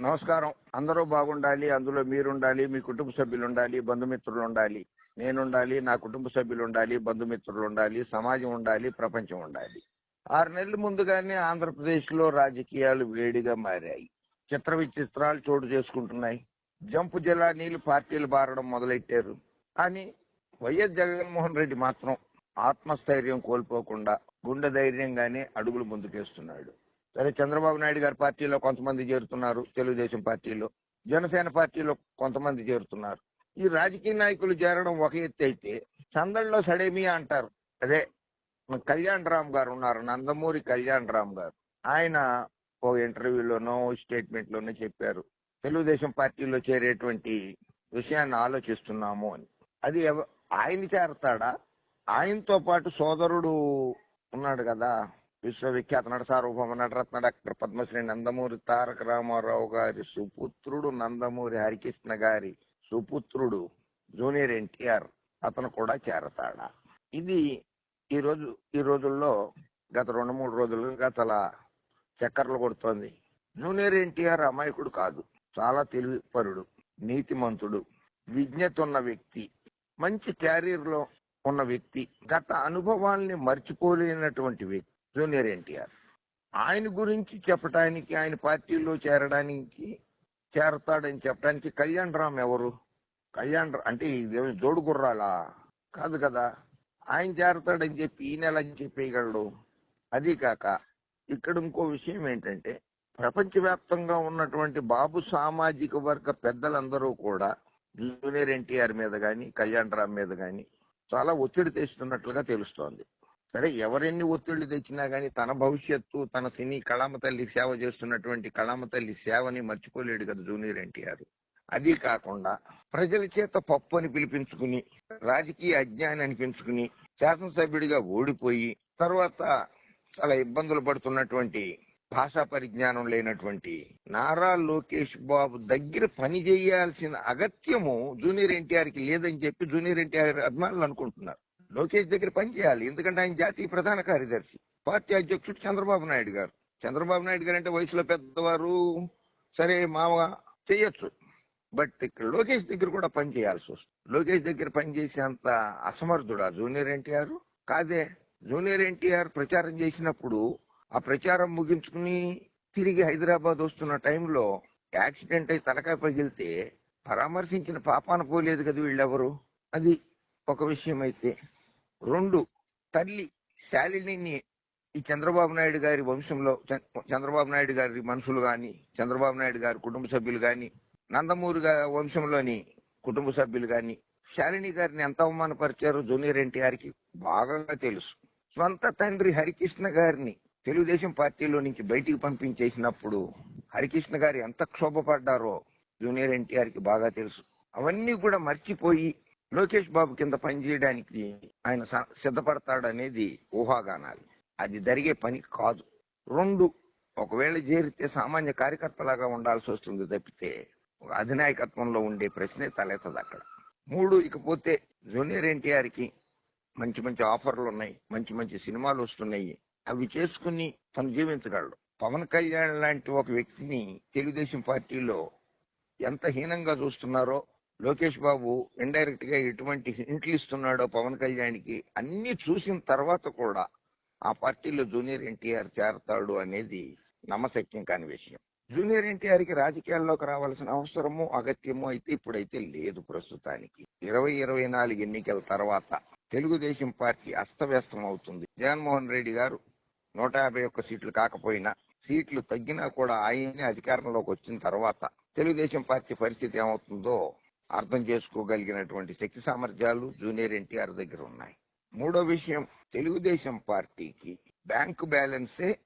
నమస్కారం. అందరూ బాగుండాలి అందులో మీరుండాలి మీ కుటుంబ సభ్యులు ఉండాలి బంధుమిత్రులు ఉండాలి నేనుండాలి నా కుటుంబ సభ్యులు ఉండాలి బంధుమిత్రులు ఉండాలి సమాజం ఉండాలి ప్రపంచం ఉండాలి. ఆరు నెలల ముందుగానే ఆంధ్రప్రదేశ్లో రాజకీయాలు వేడిగా మారాయి. చిత్ర విచిత్రాలు చోటు చేసుకుంటున్నాయి. జంపు జిల్లా నీళ్ళు పార్టీలు బారడం మొదలెట్టారు. కానీ వైఎస్ జగన్మోహన్ రెడ్డి మాత్రం ఆత్మస్థైర్యం కోల్పోకుండా గుండె ధైర్యంగానే అడుగులు ముందుకేస్తున్నాడు. సరే చంద్రబాబు నాయుడు గారి పార్టీలో కొంతమంది చేరుతున్నారు తెలుగుదేశం పార్టీలో. జనసేన పార్టీలో కొంతమంది చేరుతున్నారు. ఈ రాజకీయ నాయకులు చేరడం ఒక ఎత్తు అయితే సందడిలో సడేమి అంటారు. అదే కళ్యాణ్ రామ్ గారు ఉన్నారు నందమూరి కళ్యాణ్ రామ్ గారు. ఆయన ఓ ఇంటర్వ్యూలోనో స్టేట్మెంట్ లోనో చెప్పారు తెలుగుదేశం పార్టీలో చేరేటువంటి విషయాన్ని ఆలోచిస్తున్నాము అని. అది ఎవ- ఆయన చేరతాడా? ఆయనతో పాటు సోదరుడు ఉన్నాడు కదా విశ్వవిఖ్యాత నట సార్వభౌమ నటరత్న డాక్టర్ పద్మశ్రీ నందమూరి తారక రామారావు గారి సుపుత్రుడు నందమూరి హరికృష్ణ గారి సుపుత్రుడు జూనియర్ ఎన్టీఆర్ అతను కూడా చేరతాడా? ఇది ఈ రోజు ఈ రోజుల్లో గత రెండు మూడు రోజులుగా చాలా చక్కర్లు కొడుతోంది. జూనియర్ ఎన్టీఆర్ అమాయకుడు కాదు చాలా తెలివిపరుడు నీతిమంతుడు విజ్ఞత ఉన్న వ్యక్తి మంచి క్యారియర్లో ఉన్న వ్యక్తి గత అనుభవాల్ని మర్చిపోలేనటువంటి వ్యక్తి. జూనియర్ ఎన్టీఆర్. ఆయన గురించి చెప్పడానికి ఆయన పార్టీలో చేరడానికి చేరతాడని చెప్పడానికి కళ్యాణ్ రామ్ ఎవరు? కళ్యాణ్ రా- అంటే జోడు గుర్రాలా? కాదు కదా. ఆయన చేరతాడని చెప్పి ఈ నెల అని చెప్పేయగలడు? అది కాక ఇక్కడ ఇంకో విషయం ఏంటంటే ప్రపంచవ్యాప్తంగా ఉన్నటువంటి బాబు సామాజిక వర్గ పెద్దలందరూ కూడా జూనియర్ ఎన్టీఆర్ మీద కానీ కళ్యాణ్ రామ్ మీద కానీ చాలా ఒత్తిడి తెస్తున్నట్లుగా తెలుస్తోంది. సరే ఎవరెన్ని ఒత్తిళ్ళు తెచ్చినా గానీ తన భవిష్యత్తు తన సినీ కళామ తల్లి సేవ చేస్తున్నటువంటి కళామ తల్లి సేవని మర్చిపోలేడు కదా జూనియర్ ఎన్టీఆర్. అది కాకుండా ప్రజల చేత పప్పు అని పిలిపించుకుని రాజకీయ అజ్ఞాని అనిపించుకుని శాసనసభ్యుడిగా ఓడిపోయి తర్వాత చాలా ఇబ్బందులు పడుతున్నటువంటి భాషా పరిజ్ఞానం లేనటువంటి నారా లోకేష్ బాబు దగ్గర పని చేయాల్సిన అగత్యము జూనియర్ ఎన్టీఆర్కి లేదని చెప్పి జూనియర్ ఎన్టీఆర్ అభిమానులు అనుకుంటున్నారు. లోకేష్ దగ్గర పని చేయాలి. ఎందుకంటే ఆయన జాతీయ ప్రధాన కార్యదర్శి. పార్టీ అధ్యక్షుడు చంద్రబాబు నాయుడు గారు. చంద్రబాబు నాయుడు గారు అంటే వయసులో పెద్దవారు. సరే మామ చేయొచ్చు. బట్ ఇక్కడ లోకేష్ దగ్గర కూడా పని చేయాల్సి వస్తుంది. లోకేష్ దగ్గర పనిచేసేంత అసమర్థుడా జూనియర్ ఎన్టీఆర్? కాదే. జూనియర్ ఎన్టీఆర్ ప్రచారం చేసినప్పుడు ఆ ప్రచారం ముగించుకుని తిరిగి హైదరాబాద్ వస్తున్న టైంలో యాక్సిడెంట్ అయి తలకాయ పగిలితే పరామర్శించిన పాపాన పోలేదు కదా వీళ్ళెవరు? అది ఒక విషయం అయితే రెండు తల్లి శాలిని ఈ చంద్రబాబు నాయుడు గారి వంశంలో చంద్రబాబు నాయుడు గారి మనుషులు గాని చంద్రబాబు నాయుడు గారి కుటుంబ సభ్యులు గాని నందమూరి వంశంలోని కుటుంబ సభ్యులు గాని శాలిని గారిని ఎంత అవమానపరిచారో జూనియర్ ఎన్టీఆర్కి బాగా తెలుసు. స్వంత తండ్రి హరికృష్ణ గారిని తెలుగుదేశం పార్టీలో నుంచి బయటికి పంపించేసినప్పుడు హరికృష్ణ గారు ఎంత క్షోభపడ్డారో జూనియర్ ఎన్టీఆర్కి బాగా తెలుసు. అవన్నీ కూడా మర్చిపోయి లోకేష్ బాబు కింద పనిచేయడానికి ఆయన స- సిద్ధపడతాడనేది ఊహాగానాలు. అది జరిగే పని కాదు. రెండు ఒకవేళ చేరితే సామాన్య కార్యకర్తలాగా ఉండాల్సి వస్తుంది తప్పితే ఒక అధినాయకత్వంలో ఉండే ప్రశ్నే తలెత్తదు అక్కడ. మూడు ఇకపోతే జూనియర్ ఎన్టీఆర్కి మంచి మంచి ఆఫర్లు ఉన్నాయి మంచి మంచి సినిమాలు వస్తున్నాయి. అవి చేసుకుని తను జీవించగలడు. పవన్ కళ్యాణ్ లాంటి ఒక వ్యక్తిని తెలుగుదేశం పార్టీలో ఎంత హీనంగా చూస్తున్నారో లోకేష్ బాబు ఇండైరెక్ట్గా ఎటువంటి హింట్లు ఇస్తున్నాడో పవన్ కళ్యాణ్కి అన్ని చూసిన తర్వాత కూడా ఆ పార్టీలో జూనియర్ ఎన్టీఆర్ చేరతాడు అనేది నమ్మశక్యం కాని విషయం. జూనియర్ ఎన్టీఆర్కి రాజకీయాల్లోకి రావాల్సిన అవసరము అగత్యము అయితే ఇప్పుడైతే లేదు ప్రస్తుతానికి. ఇరవై ఇరవై నాలుగు ఎన్నికల తర్వాత తెలుగుదేశం పార్టీ అస్తవ్యస్తం అవుతుంది. జగన్మోహన్ రెడ్డి గారు నూట యాభై ఒక్క సీట్లు కాకపోయినా సీట్లు తగ్గినా కూడా ఆయనే అధికారంలోకి వచ్చిన తర్వాత తెలుగుదేశం పార్టీ పరిస్థితి ఏమవుతుందో అర్థం చేసుకోగలిగినటువంటి శక్తి సామర్థ్యాలు జూనియర్ ఎన్టీఆర్ దగ్గర ఉన్నాయి. మూడో విషయం తెలుగుదేశం పార్టీకి బ్యాంకు బ్యాలెన్సే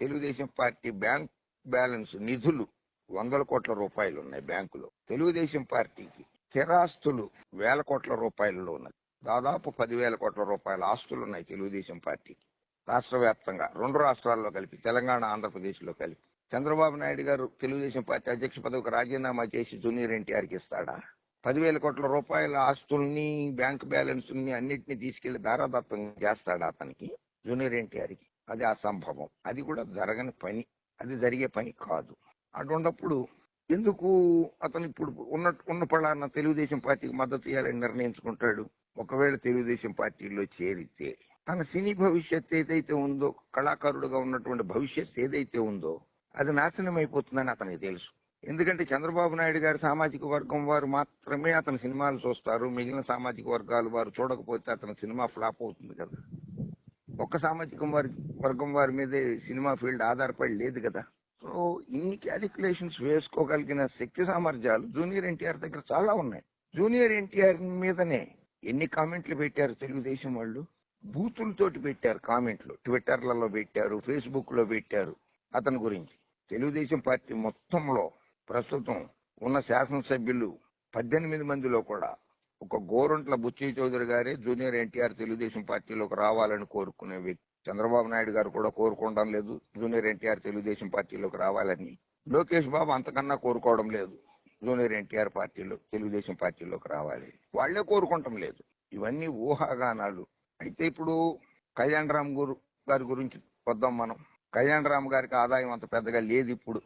తెలుగుదేశం పార్టీ బ్యాంక్ బ్యాలెన్స్ నిధులు వందల కోట్ల రూపాయలు ఉన్నాయి బ్యాంకులో. తెలుగుదేశం పార్టీకి స్థిరాస్తులు వేల కోట్ల రూపాయలలో ఉన్నాయి. దాదాపు పదివేల కోట్ల రూపాయల ఆస్తులు ఉన్నాయి తెలుగుదేశం పార్టీకి. రాష్ట్ర వ్యాప్తంగా రెండు రాష్ట్రాల్లో కలిపి తెలంగాణ ఆంధ్రప్రదేశ్లో కలిపి. చంద్రబాబు నాయుడు గారు తెలుగుదేశం పార్టీ అధ్యక్ష పదవికి రాజీనామా చేసి జూనియర్ ఎన్టీఆర్కి ఇస్తాడా? పదివేల కోట్ల రూపాయల ఆస్తుల్ని బ్యాంక్ బ్యాలెన్స్ని అన్నిటిని తీసుకెళ్ళి దారాదత్తం చేస్తాడు అతనికి జూనియర్ ఎన్టీఆర్కి. అది అసంభవం అది కూడా జరగని పని. అది జరిగే పని కాదు. అటువంటిప్పుడు ఎందుకు అతను ఇప్పుడు ఉన్న ఉన్న పళాన తెలుగుదేశం పార్టీకి మద్దతు ఇవ్వాలని నిర్ణయించుకుంటాడు? ఒకవేళ తెలుగుదేశం పార్టీలో చేరితే తన సినీ భవిష్యత్ ఏదైతే ఉందో కళాకారుడుగా ఉన్నటువంటి భవిష్యత్ ఏదైతే ఉందో అది నాశనం అయిపోతుందని అతనికి తెలుసు. ఎందుకంటే చంద్రబాబు నాయుడు గారి సామాజిక వర్గం వారు మాత్రమే అతని సినిమాలు చూస్తారు. మిగిలిన సామాజిక వర్గాలు వారు చూడకపోతే అతని సినిమా ఫ్లాప్ అవుతుంది కదా. ఒక్క సామాజిక వారి వర్గం వారి మీదే సినిమా ఫీల్డ్ ఆధారపడి లేదు కదా. సో ఇన్ని క్యాలిక్యులేషన్స్ వేసుకోగలిగిన శక్తి సామర్థ్యాలు జూనియర్ ఎన్టీఆర్ దగ్గర చాలా ఉన్నాయి. జూనియర్ ఎన్టీఆర్ మీదనే ఎన్ని కామెంట్లు పెట్టారు తెలుగుదేశం వాళ్ళు? బూతులతోటి పెట్టారు కామెంట్లు. ట్విట్టర్లలో పెట్టారు ఫేస్బుక్లో పెట్టారు అతని గురించి. తెలుగుదేశం పార్టీ మొత్తంలో ప్రస్తుతం ఉన్న శాసనసభ్యులు పద్దెనిమిది మందిలో కూడా ఒక గోరంట్ల బుచ్చి చౌదరి గారే జూనియర్ ఎన్టీఆర్ తెలుగుదేశం పార్టీలోకి రావాలని కోరుకునే వ్యక్తి. చంద్రబాబు నాయుడు గారు కూడా కోరుకోవడం లేదు. జూనియర్ ఎన్టీఆర్ తెలుగుదేశం పార్టీలోకి రావాలని లోకేష్ బాబు అంతకన్నా కోరుకోవడం లేదు. జూనియర్ ఎన్టీఆర్ పార్టీలో తెలుగుదేశం పార్టీలోకి రావాలి. వాళ్ళే కోరుకోవటం లేదు. ఇవన్నీ ఊహాగానాలు. అయితే ఇప్పుడు కళ్యాణ్ రామ్ గురు గారి గురించి వద్దాం మనం. కళ్యాణ్ రామ్ గారికి ఆదాయం అంత పెద్దగా లేదు ఇప్పుడు.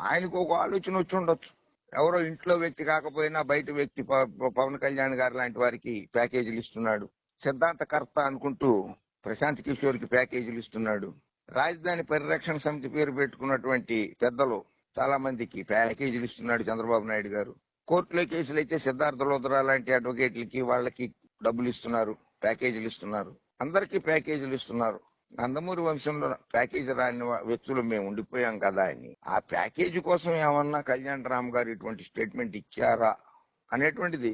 ఆయనకు ఒక ఆలోచన వచ్చి ఉండొచ్చు. ఎవరో ఇంట్లో వ్యక్తి కాకపోయినా బయట వ్యక్తి ప- పవన్ కళ్యాణ్ గారు లాంటి వారికి ప్యాకేజీలు ఇస్తున్నాడు. సిద్ధాంతకర్త అనుకుంటూ ప్రశాంత్ కిషోర్కి ప్యాకేజీలు ఇస్తున్నాడు. రాజధాని పరిరక్షణ సమితి పేరు పెట్టుకున్నటువంటి పెద్దలు చాలా మందికి ప్యాకేజీలు ఇస్తున్నాడు చంద్రబాబు నాయుడు గారు. కోర్టులో కేసులు అయితే సిద్ధార్థ లోద్రా లాంటి అడ్వకేట్లకి వాళ్ళకి డబ్బులు ఇస్తున్నారు ప్యాకేజీలు ఇస్తున్నారు. అందరికీ ప్యాకేజీలు ఇస్తున్నారు. నందమూరి వంశంలో ప్యాకేజీ రాని వ్యక్తులు మేము ఉండిపోయాం కదా అని. ఆ ప్యాకేజీ కోసం ఏమన్నా కళ్యాణ్ రామ్ గారు ఇటువంటి స్టేట్మెంట్ ఇచ్చారా అనేటువంటిది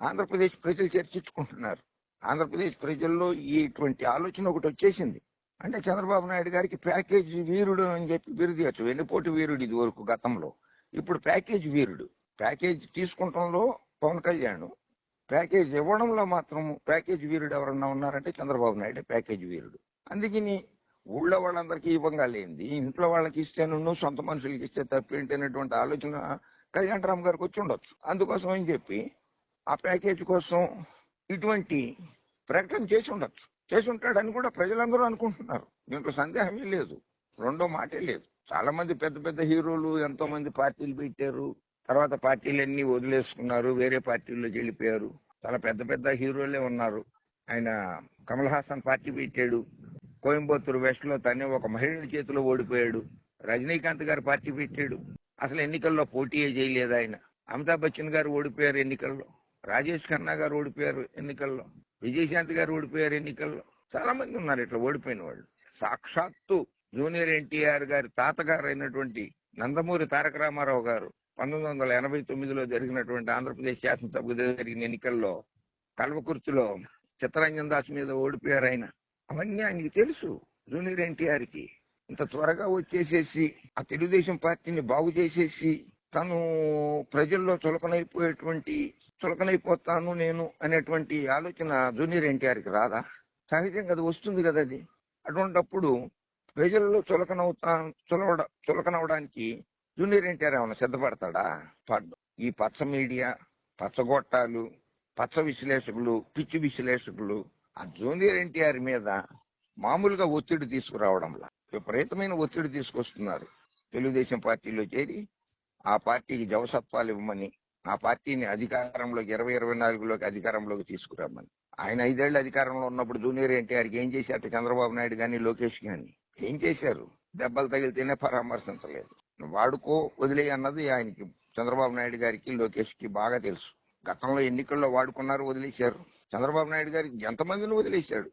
ఆంధ్రప్రదేశ్ ప్రజలు చర్చించుకుంటున్నారు. ఆంధ్రప్రదేశ్ ప్రజల్లో ఈ ఇటువంటి ఆలోచన ఒకటి వచ్చేసింది. అంటే చంద్రబాబు నాయుడు గారికి ప్యాకేజీ వీరుడు అని చెప్పి బిరుదియచ్చు వెన్నుపోటు వీరుడు ఇది వరకు గతంలో. ఇప్పుడు ప్యాకేజీ వీరుడు. ప్యాకేజీ తీసుకుంటంలో పవన్ కళ్యాణ్. ప్యాకేజ్ ఇవ్వడంలో మాత్రం ప్యాకేజ్ వీరుడు ఎవరన్నా ఉన్నారంటే చంద్రబాబు నాయుడు ప్యాకేజ్ వీరుడు. అందుకని ఊళ్ళో వాళ్ళందరికీ ఇవ్వంగా లేనిది ఇంట్లో వాళ్ళకి ఇస్తే సొంత మనుషులకి ఇస్తే తప్పేంటి అనేటువంటి ఆలోచన కళ్యాణరామ్ గారికి వచ్చి ఉండొచ్చు అందుకోసం అని చెప్పి ఆ ప్యాకేజ్ కోసం ఇటువంటి ప్రకటన చేసి ఉండొచ్చు. చేసి ఉంటాడని కూడా ప్రజలందరూ అనుకుంటున్నారు. దీంట్లో సందేహమే లేదు. రెండో మాటే లేదు. చాలా మంది పెద్ద పెద్ద హీరోలు ఎంతో మంది పార్టీలు పెట్టారు. తర్వాత పార్టీలన్నీ వదిలేసుకున్నారు. వేరే పార్టీల్లో వెళ్ళిపోయారు. చాలా పెద్ద పెద్ద హీరోలే ఉన్నారు. ఆయన కమల్ హాసన్ పార్టీ పెట్టాడు. కోయంబత్తూరు వెస్ట్లో తనే ఒక మహిళల చేతిలో ఓడిపోయాడు. రజనీకాంత్ గారు పార్టీ పెట్టాడు. అసలు ఎన్నికల్లో పోటీయే చేయలేదు ఆయన. అమితాబ్ బచ్చన్ గారు ఓడిపోయారు ఎన్నికల్లో. రాజేష్ ఖన్నా గారు ఓడిపోయారు ఎన్నికల్లో. విజయశాంతి గారు ఓడిపోయారు ఎన్నికల్లో. చాలా మంది ఉన్నారు ఇట్లా ఓడిపోయిన వాళ్ళు. సాక్షాత్తు జూనియర్ ఎన్టీఆర్ గారి తాతగారు అయినటువంటి నందమూరి తారక రామారావు గారు పంతొమ్మిది వందల ఎనభై తొమ్మిదిలో జరిగినటువంటి ఆంధ్రప్రదేశ్ శాసనసభకు జరిగిన ఎన్నికల్లో కల్వకుర్తిలో చిత్తరంజన్ దాస్ మీద ఓడిపోయారు ఆయన. అవన్నీ ఆయనకి తెలుసు జూనియర్ ఎన్టీఆర్కి ఇంత త్వరగా వచ్చేసేసి ఆ తెలుగుదేశం పార్టీని బాగు చేసేసి తను ప్రజల్లో చులకనైపోయేటువంటి చులకనైపోతాను నేను అనేటువంటి ఆలోచన జూనియర్ ఎన్టీఆర్కి రాదా? సహజంగా అది వస్తుంది కదా అది. అటువంటప్పుడు ప్రజల్లో చులకనవుతా చులవడ చులకనవడానికి జూనియర్ ఎన్టీఆర్ ఏమైనా సిద్ధపడతాడా? పడ్డు ఈ పచ్చ మీడియా పచ్చగొట్టాలు పచ్చ విశ్లేషకులు పిచ్చి విశ్లేషకులు ఆ జూనియర్ ఎన్టీఆర్ మీద మామూలుగా ఒత్తిడి తీసుకురావడంలా. విపరీతమైన ఒత్తిడి తీసుకొస్తున్నారు. తెలుగుదేశం పార్టీలో చేరి ఆ పార్టీకి జవసత్వాలు ఇవ్వమని ఆ పార్టీని అధికారంలోకి ఇరవై ఇరవై నాలుగులోకి అధికారంలోకి తీసుకురామని. ఆయన ఐదేళ్ళ అధికారంలో ఉన్నప్పుడు జూనియర్ ఎన్టీఆర్కి ఏం చేశారట చంద్రబాబు నాయుడు గాని లోకేష్ గాని? ఏం చేశారు? దెబ్బలు తగిలితేనే పరామర్శించలేదు. వాడుకో వదిలే అన్నది ఆయనకి చంద్రబాబు నాయుడు గారికి లోకేష్కి బాగా తెలుసు. గతంలో ఎన్నికల్లో వాడుకున్నారు వదిలేశారు. చంద్రబాబు నాయుడు గారికి ఎంతమందిని వదిలేశాడు?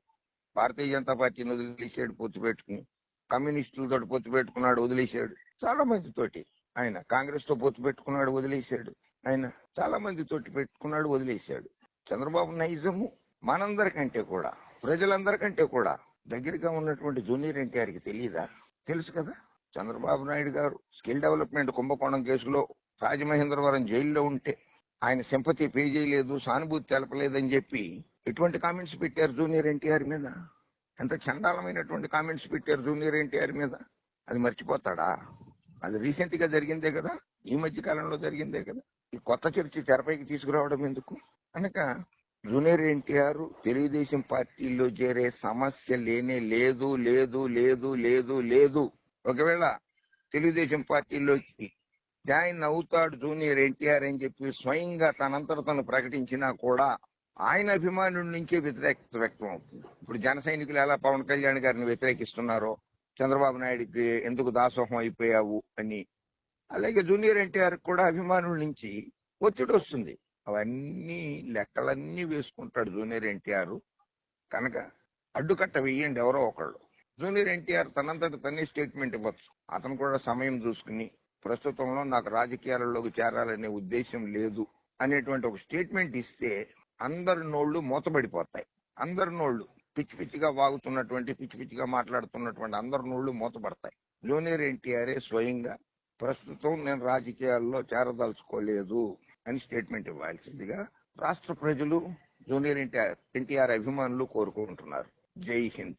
భారతీయ జనతా పార్టీని వదిలేశాడు పొత్తు పెట్టుకుని కమ్యూనిస్టులతో పొత్తు పెట్టుకున్నాడు వదిలేశాడు. చాలా మందితోటి ఆయన. కాంగ్రెస్తో పొత్తు పెట్టుకున్నాడు వదిలేశాడు. ఆయన చాలా మంది తోటి పెట్టుకున్నాడు వదిలేశాడు. చంద్రబాబు నైజము మనందరికంటే కూడా ప్రజలందరికంటే కూడా దగ్గరగా ఉన్నటువంటి జూనియర్ ఎన్టీఆర్కి తెలియదా తెలుసు కదా? చంద్రబాబు నాయుడు గారు స్కిల్ డెవలప్మెంట్ కుంభకోణం కేసులో రాజమహేంద్రవరం జైల్లో ఉంటే ఆయన సింపతి పే చేయలేదు సానుభూతి తెలపలేదని చెప్పి ఎటువంటి కామెంట్స్ పెట్టారు జూనియర్ ఎన్టీఆర్ మీద? ఎంత చండాలమైనటువంటి కామెంట్స్ పెట్టారు జూనియర్ ఎన్టీఆర్ మీద? అది మర్చిపోతాడా? అది రీసెంట్గా జరిగిందే కదా? ఈ మధ్య కాలంలో జరిగిందే కదా? ఈ కొత్త చర్చ తెరపైకి తీసుకురావడం ఎందుకు? కనుక జూనియర్ ఎన్టీఆర్ తెలుగుదేశం పార్టీలో చేరే సమస్య లేనే లేదు లేదు లేదు లేదు లేదు. ఒకవేళ తెలుగుదేశం పార్టీలోకి జాయిన్ అవుతాడు జూనియర్ ఎన్టీఆర్ అని చెప్పి స్వయంగా తనంతట తను ప్రకటించినా కూడా ఆయన అభిమానుల నుంచే వ్యతిరేకత వ్యక్తం అవుతుంది. ఇప్పుడు జన సైనికులు ఎలా పవన్ కళ్యాణ్ గారిని వ్యతిరేకిస్తున్నారో చంద్రబాబు నాయుడికి ఎందుకు దాసోహం అయిపోయావు అని. అలాగే జూనియర్ ఎన్టీఆర్ కూడా అభిమానుల నుంచి ఒత్తిడి వస్తుంది. అవన్నీ లెక్కలన్నీ వేసుకుంటాడు జూనియర్ ఎన్టీఆర్. కనుక అడ్డుకట్ట వెయ్యండి ఎవరో ఒకళ్ళు. జూనియర్ ఎన్టీఆర్ తనంతట తనే స్టేట్మెంట్ ఇవ్వచ్చు. అతను కూడా సమయం చూసుకుని ప్రస్తుతంలో నాకు రాజకీయాలలోకి చేరాలనే ఉద్దేశం లేదు అనేటువంటి ఒక స్టేట్మెంట్ ఇస్తే అందరి నోళ్ళు మూతబడిపోతాయి. అందరి నోళ్ళు పిచ్చి పిచ్చిగా వాగుతున్నటువంటి పిచ్చి పిచ్చిగా మాట్లాడుతున్నటువంటి అందరి నోళ్ళు మూతపడతాయి జూనియర్ ఎన్టీఆర్ఏ స్వయంగా ప్రస్తుతం నేను రాజకీయాల్లో చేరదలుచుకోలేదు అని స్టేట్మెంట్ ఇవ్వాల్సిందిగా రాష్ట్ర ప్రజలు జూనియర్ ఎన్టీఆర్ ఎన్టీఆర్ అభిమానులు కోరుకుంటున్నారు. జై హింద్.